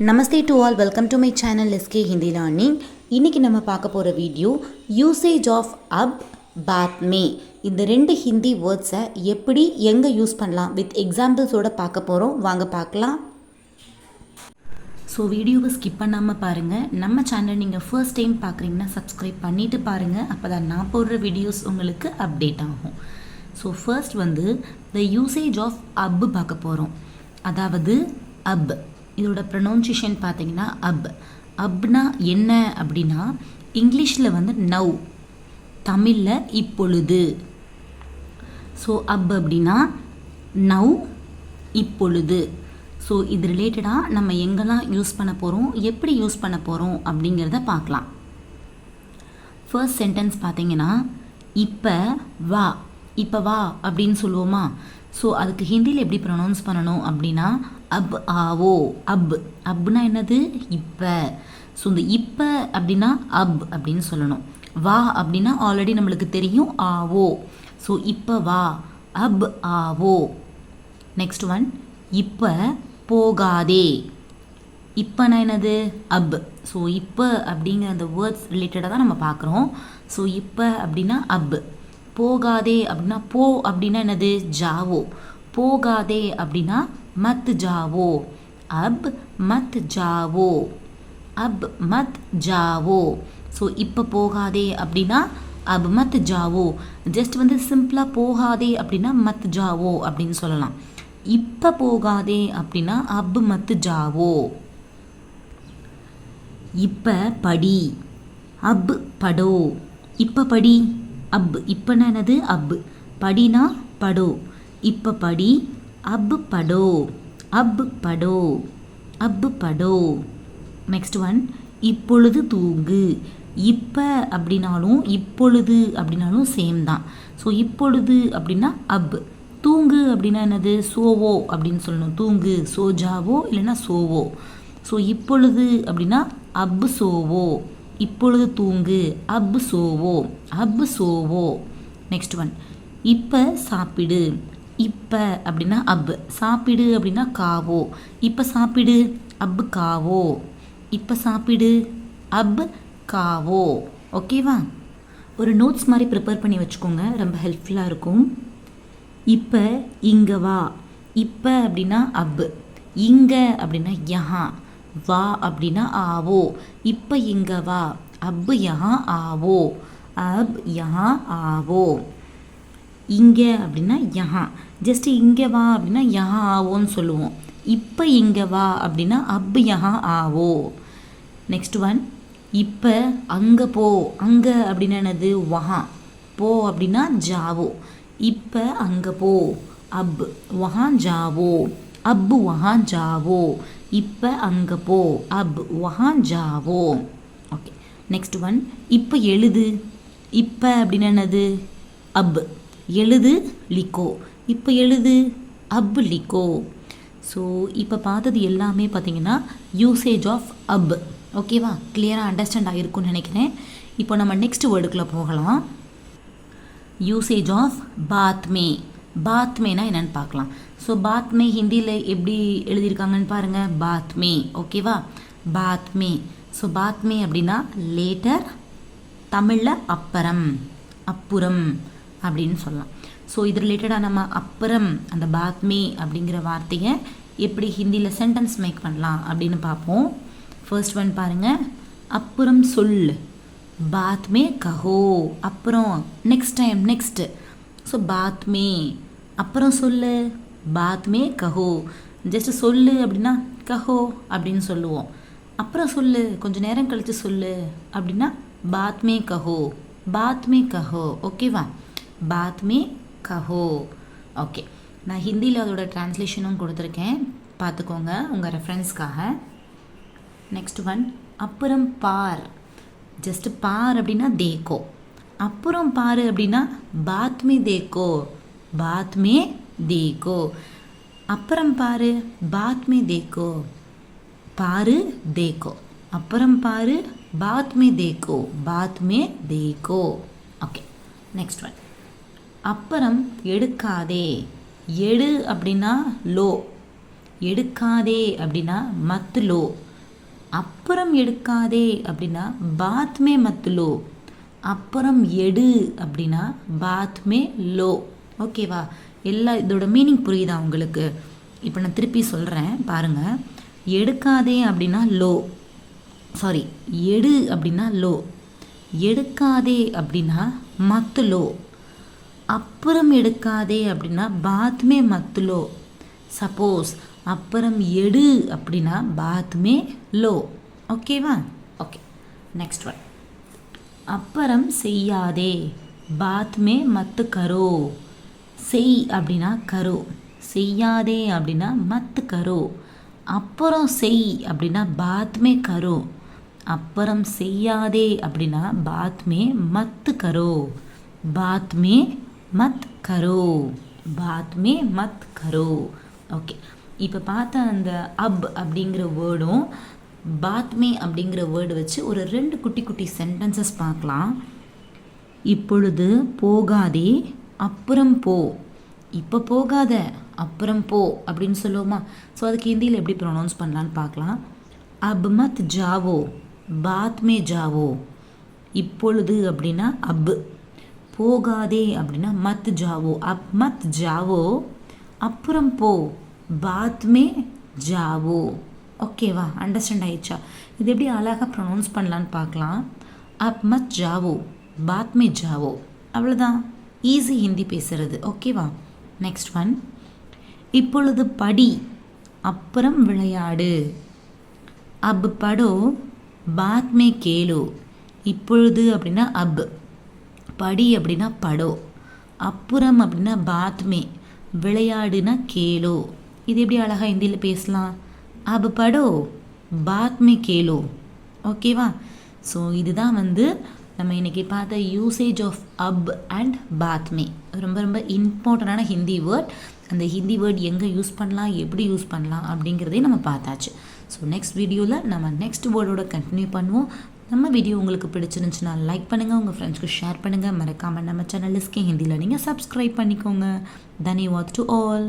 Namaste to all welcome to my channel SK Hindi learning இன்றைக்கி நம்ம பார்க்க போகிற வீடியோ யூசேஜ் ஆஃப் அப் பாத் மே இந்த ரெண்டு ஹிந்தி வேர்ட்ஸை எப்படி எங்கே யூஸ் பண்ணலாம்? வித் எக்ஸாம்பிள்ஸோடு பார்க்க போகிறோம் வாங்க பார்க்கலாம். ஸோ வீடியோவை ஸ்கிப் பண்ணாமல் பாருங்கள் நம்ம சேனல் நீங்கள் ஃபர்ஸ்ட் டைம் பார்க்குறீங்கன்னா சப்ஸ்கிரைப் பண்ணிவிட்டு பாருங்கள் அப்போ தான் நான் போடுற வீடியோஸ் உங்களுக்கு அப்டேட் ஆகும். ஸோ ஃபர்ஸ்ட் வந்து த யூசேஜ் ஆஃப் அப் பார்க்க போகிறோம் அதாவது அப் இதோட ப்ரொனவுன்சியேஷன் பார்த்தீங்கன்னா அப். அப்னா என்ன அப்படின்னா இங்கிலீஷில் வந்து நவ். தமிழில் இப்பொழுது. ஸோ அப் அப்படின்னா நவ் இப்பொழுது. ஸோ இது ரிலேட்டடாக நம்ம எங்கெல்லாம் யூஸ் பண்ண போகிறோம் எப்படி யூஸ் பண்ண போகிறோம் அப்படிங்கிறத பார்க்கலாம். ஃபர்ஸ்ட் சென்டென்ஸ் பார்த்தீங்கன்னா இப்போ வா. இப்போ வா அப்படின்னு சொல்லுவோமா? ஸோ அதுக்கு ஹிந்தியில் எப்படி ப்ரொனவுன்ஸ் பண்ணணும் அப்படின்னா அப் ஆவோ அப். அப்னா என்னது? இப்போ. ஸோ இந்த இப்போ அப்படின்னா அப் அப்படின்னு சொல்லணும். வா அப்படின்னா ஆல்ரெடி நம்மளுக்கு தெரியும் ஆவோ ஸோ இப்போ வா. அப் ஆவோ நெக்ஸ்ட் ஒன் இப்போ போகாதே. இப்போனா என்னது? அப். ஸோ இப்போ அப்படிங்கிற அந்த வேர்ட்ஸ் ரிலேட்டடாக தான் நம்ம பார்க்குறோம். ஸோ இப்போ அப்படின்னா அப். போகாதே அப்படின்னா போ அப்படின்னா என்னது? ஜாவோ. போகாதே அப்படின்னா மத் ஜாவோ. அப் மத் ஜாவோ. அப் மத் ஜாவோ. ஸோ இப்போ போகாதே அப்படின்னா அப் மத் ஜாவோ. ஜஸ்ட் வந்து சிம்பிளாக போகாதே அப்படின்னா மத் ஜாவோ அப்படின்னு சொல்லலாம். இப்போ போகாதே அப்படின்னா அப் மத் ஜாவோ. இப்போ படி. அப் படோ. இப்போ படி. அப் இப்போனா என்னது? அப் படினா படோ. இப்போ படி அப் படோ. அப் படோ. அப் படோ. நெக்ஸ்ட் ஒன் இப்பொழுது தூங்கு. இப்போ அப்படின்னாலும் இப்பொழுது அப்படின்னாலும் சேம் தான். ஸோ இப்பொழுது அப்படின்னா அப் தூங்கு அப்படின்னா என்னது? சோவோ அப்படின்னு சொல்லணும். தூங்கு சோஜாவோ இல்லைன்னா சோவோ. ஸோ இப்பொழுது அப்படின்னா அப்பு சோவோ. இப்பொழுது தூங்கு அப்பு சோவோ அப்பு சோவோ. நெக்ஸ்ட் ஒன் இப்போ சாப்பிடு. இப்போ அப்படின்னா அப் சாப்பிடு அப்படின்னா காவோ. இப்போ சாப்பிடு அப்பு காவோ. இப்போ சாப்பிடு அப் காவோ. ஓகேவா ஒரு நோட்ஸ் மாதிரி ப்ரிப்பேர் பண்ணி வச்சுக்கோங்க. ரொம்ப ஹெல்ப்ஃபுல்லாக இருக்கும். இப்போ இங்கே வா. இப்போ அப்படின்னா அப் இங்கே அப்படின்னா யஹா. வா அப்படின்னா ஆவோ. இப்போ இங்கே வா. அப் யஹா ஆவோ. அப் யஹா ஆவோ. இங்கே அப்படின்னா யஹா. ஜஸ்ட் இங்கே வா அப்படின்னா யஹா ஆவோன்னு சொல்லுவோம். இப்போ இங்கே வா அப்படின்னா அப் யஹா ஆவோ. நெக்ஸ்ட் ஒன் இப்போ அங்கே போ. அங்கே அப்படின்னா என்னது? வஹா. போ அப்படின்னா ஜாவோ. இப்போ அங்கே போ. அப். வஹா ஜாவோ. அப் வஹா ஜாவோ. இப்போ அங்கே போ. அப் வஹா ஜாவோ. ஓகே நெக்ஸ்ட் ஒன் இப்போ எழுது. இப்போ அப்படின்னு என்னது? அப். எழுது லிக்கோ. இப்போ எழுது அப் லிக்கோ. ஸோ இப்போ பார்த்தது எல்லாமே பார்த்தீங்கன்னா யூசேஜ் ஆஃப் அப். ஓகேவா கிளியராக அண்டர்ஸ்டாண்ட் ஆகிருக்கும்னு நினைக்கிறேன். இப்போ நம்ம நெக்ஸ்ட் வேர்டுக்குள்ளே போகலாம். யூசேஜ் ஆஃப் பாத்மே பாத்மேனா என்னென்னு பார்க்கலாம். ஸோ பாத்மே ஹிந்தியில் எப்படி எழுதியிருக்காங்கன்னு பாருங்கள் பாத்மே ஓகேவா பாத்மே ஸோ பாத்மே அப்படின்னா லேட்டர் தமிழில் அப்புறம் அப்புறம் அப்படின்னு சொல்லலாம். ஸோ இது ரிலேட்டடாக நம்ம அப்புறம் அந்த பாத்மே அப்படிங்கிற வார்த்தையை எப்படி ஹிந்தியில் சென்டென்ஸ் மேக் பண்ணலாம் அப்படின்னு பார்ப்போம். ஃபர்ஸ்ட் ஒன் பாருங்கள் அப்புறம் சொல். பாத் மே கஹோ. அப்புறம் நெக்ஸ்ட் டைம் நெக்ஸ்ட்டு ஸோ பாத் மே அப்புறம் சொல்லு. பாத்மே கஹோ. ஜஸ்ட் சொல்லு அப்படின்னா கஹோ அப்படின்னு சொல்லுவோம். அப்புறம் சொல்லு கொஞ்சம் நேரம் கழித்து சொல்லு அப்படின்னா பாத்மே கஹோ. பாத்மே கஹோ ஓகேவா பாத்மே கஹோ. ஓகே நான் ஹிந்தியில் அதோட ட்ரான்ஸ்லேஷனும் கொடுத்துருக்கேன். பார்த்துக்கோங்க உங்கள் ரெஃபரன்ஸ்க்காக நெக்ஸ்ட் ஒன் அப்புறம் பார். ஜஸ்ட் பார் அப்படின்னா தேக்கோ. அப்புறம் பாரு அப்படின்னா பாத்மே தேக்கோ. பாத்மே தேகோ அப்புறம் பாரு பாத்மே தேக்கோ பாரு தேக்கோ அப்புறம் பாரு பாத்மே தேக்கோ பாத்மே தேக்கோ ஓகே நெக்ஸ்ட் ஒன் அப்புறம் எடுக்காதே। எடு அப்படின்னா லோ. எடுக்காதே அப்படின்னா மத்து லோ. அப்புறம் எடுக்காதே அப்படின்னா பாத்மே மத்து லோ. அப்புறம் எடு அப்படின்னா பாத்மே லோ. ஓகேவா எல்லா இதோட மீனிங் புரியுதா உங்களுக்கு? இப்போ நான் திருப்பி சொல்கிறேன் பாருங்கள் எடுக்காதே அப்படின்னா லோ. சாரி எடு அப்படின்னா லோ. எடுக்காதே அப்படின்னா மத்து லோ. அப்புறம் எடுக்காதே அப்படின்னா பாத்மே மத்துலோ சப்போஸ் அப்புறம் எடு அப்படின்னா பாத்மே லோ. ஓகேவா ஓகே நெக்ஸ்ட் ஒன் அப்புறம் செய்யாதே. பாத்மே மத்து கரோ செய் அப்படின்னா கரோ. செய்யாதே அப்படின்னா மத்து கரோ. அப்புறம் செய் அப்படின்னா பாத்மே கரோ. அப்புறம் செய்யாதே அப்படின்னா பாத்மே மத்து கரோ. பாத்மே மத் கரோ. பாத்மே மத் கரோ. ஓகே. இப்போ பார்த்த அந்த அப் அப்படிங்கிற வேர்டும் பாத்மே அப்படிங்கிற வேர்டு வச்சு ஒரு ரெண்டு குட்டி குட்டி சென்டென்சஸ் பார்க்கலாம். இப்பொழுது போகாதே அப்புறம் போ. இப்போ போகாத அப்புறம் போ அப்படின்னு சொல்லுவோமா? ஸோ அதுக்கு ஹிந்தியில் எப்படி ப்ரொனவுன்ஸ் பண்ணலான்னு பார்க்கலாம். அப் மத் ஜாவோ பாத் மே ஜாவோ. இப்பொழுது அப்படின்னா அப். போகாதே அப்படின்னா மத் ஜாவோ. அப் மத் ஜாவோ அப்புறம் போ. பாத் மே ஜாவோ. ஓகேவா அண்டர்ஸ்டாண்ட் ஆயிடுச்சா? இது எப்படி அழகாக ப்ரொனவுன்ஸ் பண்ணலான்னு பார்க்கலாம். அப் மத் ஜாவோ பாத் மே ஜாவோ. அவ்வளோதான் ஈஸி ஹிந்தி பேசுறது. ஓகேவா நெக்ஸ்ட் ஒன் இப்பொழுது படி அப்புறம் விளையாடு. அப் படோ பாத் மே இப்பொழுது அப்படின்னா அப். படி அப்படின்னா படோ. அப்புறம் அப்படின்னா பாத்மே விளையாடுனா கேலோ இது எப்படி அழகாக ஹிந்தியில் பேசலாம்? அப் படோ பாத்மே கேலோ ஓகேவா ஸோ இதுதான் வந்து நம்ம இன்றைக்கி பார்த்த யூசேஜ் ஆஃப் அப் அண்ட் பாத்மே ரொம்ப ரொம்ப இம்பார்ட்டண்டான ஹிந்தி வேர்ட் அந்த ஹிந்தி வேர்ட் எங்கே யூஸ் பண்ணலாம் எப்படி யூஸ் பண்ணலாம் அப்படிங்கிறதையும் நம்ம பார்த்தாச்சு. ஸோ நெக்ஸ்ட் வீடியோவில் நம்ம நெக்ஸ்ட் வேர்டோட கண்டினியூ பண்ணுவோம். நம்ம வீடியோ உங்களுக்கு பிடிச்சிருந்துச்சுன்னா லைக் பண்ணுங்கள் உங்கள் ஃப்ரெண்ட்ஸ்க்கு ஷேர் பண்ணுங்கள் மறக்காமல் நம்ம சேனல் லிஸ்கே ஹிந்தியில் நீங்கள் சப்ஸ்கிரைப் பண்ணிக்கோங்க. தன்யவாத் டு ஆல்